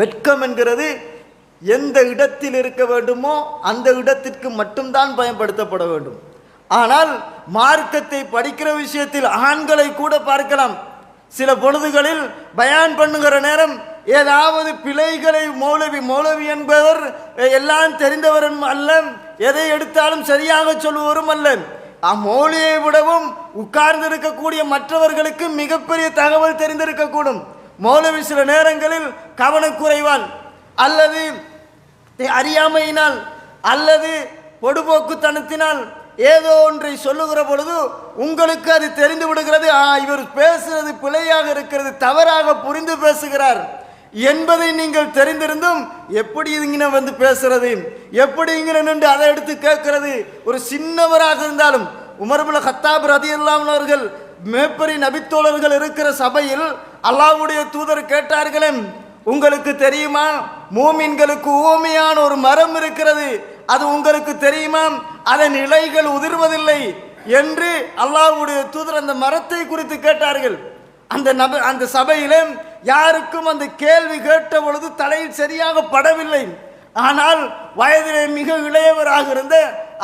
வெட்கம் என்கிறது எந்த இடத்தில் இருக்க வேண்டுமோ அந்த இடத்திற்கு மட்டும்தான் பயன்படுத்தப்பட வேண்டும். ஆனால் மார்க்கத்தை படிக்கிற விஷயத்தில் ஆண்களை கூட பார்க்கலாம். சில பொழுதுகளில் பயான் பண்ணுகிற நேரம் ஏதாவது பிழைகளை மௌலவி மௌலவி என்பவர் எல்லாம் தெரிந்தவரும் அல்ல எதை எடுத்தாலும் சரியாக சொல்லுவரும் அல்ல. அம்மௌலியை விடவும் உட்கார்ந்து இருக்கக்கூடிய மற்றவர்களுக்கு மிகப்பெரிய தகவல் தெரிந்திருக்கக்கூடும். மௌலவி சில நேரங்களில் கவனக்குறைவால் அல்லது அறியாமையினால் அல்லது பொடுபோக்குத்தனத்தினால் ஏதோ ஒன்றை சொல்லுகிற பொழுது உங்களுக்கு அது தெரிந்து விடுகிறது. ஆ இவர் பேசுறது பிழையாக இருக்கிறது தவறாக புரிந்து பேசுகிறார் என்பதை நீங்கள் தெரிந்திருந்தும் எப்படி இங்கே வந்து பேசுறது எப்படி இங்கே நின்று அதை எடுத்து கேட்கிறது? ஒரு சின்னவராக இருந்தாலும் உமர்புல ஹத்தாப் ரதி அவர்கள் மேப்பரி நபித்தோழர்கள் இருக்கிற சபையில் அல்லாவுடைய தூதர் கேட்டார்களே உங்களுக்கு தெரியுமா? மூமின்களுக்கு ஊமையான ஒரு மரம் இருக்கிறது. அது உங்களுக்கு தெரியுமா? அதன் இலைகள் உதிர்வதில்லை என்று அல்லாஹ்வுடைய தூதர் அந்த மரத்தை குறித்து கேட்டார்கள். அந்த நப அந்த சபையிலே யாருக்கும் அந்த கேள்வி கேட்ட பொழுது தலையில் சரியாக படவில்லை. ஆனால் வயதிலே மிக இளையவராக இருந்த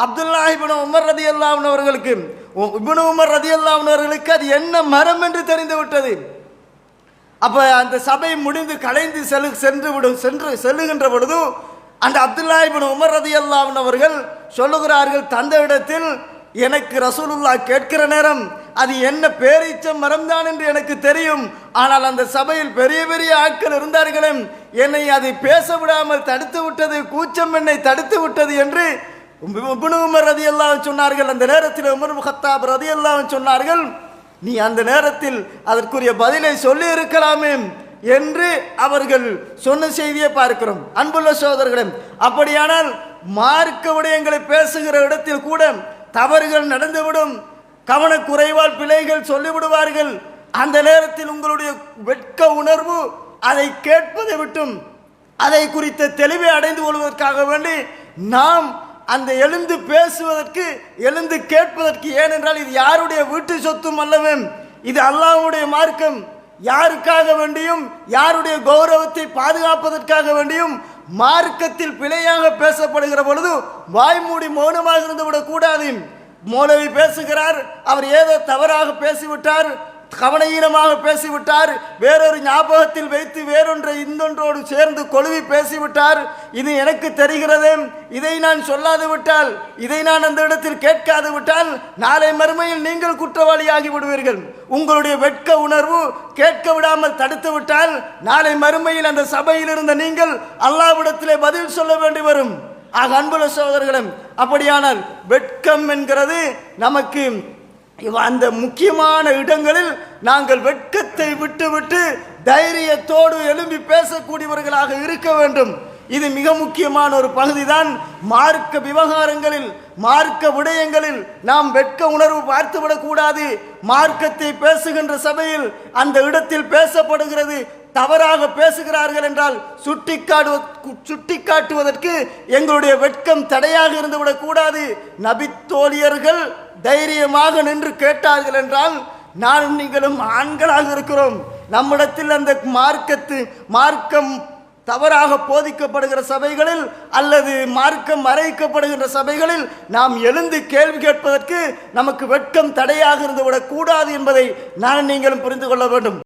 அப்துல்லாஹிபின் உமர் ரதி அவர்களுக்கு இப்னு உமர் ரதி அவர்களுக்கு அது என்ன மரம் என்று தெரிந்து விட்டது அப்போ அந்த சபை முடிந்து கலைந்து செல்லு சென்று விடும் சென்று செல்லுகின்ற பொழுது அந்த அப்துல்லா இப்னு உமர் ரதி அவர்கள் சொல்லுகிறார்கள் தந்த இடத்தில் எனக்கு ரசூலுல்லா கேட்கிற நேரம் அது என்ன பேரீச்ச மரம்தான் என்று எனக்கு தெரியும். ஆனால் அந்த சபையில் பெரிய பெரிய ஆட்கள் இருந்தார்களே என்னை அதை பேச விடாமல் தடுத்து விட்டது கூச்சம் என்னை தடுத்து விட்டது என்று உமர் ரதி சொன்னார்கள் அந்த நேரத்தில் உமர் முகத்தாப் ரதி சொன்னார்கள் நீ அந்த நேரத்தில் அதற்குரிய பதிலை சொல்லி இருக்கலாமே என்று அவர்கள் சொன்ன செய்தியை பார்க்கிறோம். அன்புள்ள சோதரர்களே அப்படியானால் மார்க்க விடயங்களை பேசுகிற இடத்தில் கூட தவறுகள் நடந்துவிடும் கவனக்குறைவால் பிழைகள் சொல்லிவிடுவார்கள். அந்த நேரத்தில் உங்களுடைய வெட்க உணர்வு அதை கேட்பதை விட்டும் அதை குறித்த தெளிவை அடைந்து கொள்வதற்காக வேண்டி நாம் அந்த எழுந்து பேசுவதற்கு எழுந்து கேட்பதற்கு ஏனென்றால் இது யாருடைய வீட்டு சொத்தும் அல்லவே இது அல்லாவுடைய மார்க்கம். யாருக்காக வேண்டியும் யாருடைய கௌரவத்தை பாதுகாப்பதற்காக வேண்டியும் மார்க்கத்தில் பிழையாக பேசப்படுகிற பொழுது வாய்மூடி மௌனமாக இருந்து விடக்கூடாது மௌலவி பேசுகிறார் அவர் ஏதோ தவறாக பேசிவிட்டார் கவனஈனமாக பேசிவிட்டார். வேறொரு ஞாபகத்தில் வைத்து வேறொன்றை இந்தொன்றோடு சேர்ந்து கொழுவி பேசிவிட்டார். இது எனக்கு தெரிகிறது. இதை நான் சொல்லாது விட்டால் இதை நான் அந்த இடத்தில் கேட்காது விட்டால் நாளை மறுமையில் நீங்கள் குற்றவாளியாகி விடுவீர்கள். உங்களுடைய வெட்க உணர்வு கேட்க விடாமல் தடுத்து விட்டால் நாளை மறுமையில் அந்த சபையில் இருந்த நீங்கள் அல்லாவிடத்திலே பதில் சொல்ல வேண்டி வரும். ஆக அன்புள்ள அப்படியானால் வெட்கம் என்கிறது நமக்கு அந்த முக்கியமான இடங்களில் நாங்கள் வெட்கத்தை விட்டுவிட்டு தைரியத்தோடு எழும்பி பேசக்கூடியவர்களாக இருக்க வேண்டும். இது மிக முக்கியமான ஒரு பகுதிதான். மார்க்க விவகாரங்களில் மார்க்க விடயங்களில் நாம் வெட்க உணர்வு பார்த்துவிடக்கூடாது. மார்க்கத்தை பேசுகின்ற சபையில் அந்த இடத்தில் பேசப்படுகிறது. தவறாக பேசுகிறார்கள் என்றால் சுட்டிக்காடு சுட்டிக்காட்டுவதற்கு எங்களுடைய வெட்கம் தடையாக இருந்துவிடக் கூடாது. நபித்தோழியர்கள் தைரியமாக நின்று கேட்டார்கள் என்றால் நானும் நீங்களும் ஆண்களாக இருக்கிறோம். நம்மிடத்தில் அந்த மார்க்கத்து மார்க்கம் தவறாக போதிக்கப்படுகிற சபைகளில் அல்லது மார்க்கம் மறைக்கப்படுகின்ற சபைகளில் நாம் எழுந்து கேள்வி கேட்பதற்கு நமக்கு வெட்கம் தடையாக இருந்துவிடக் கூடாது என்பதை நான் நீங்களும் புரிந்து கொள்ள வேண்டும்.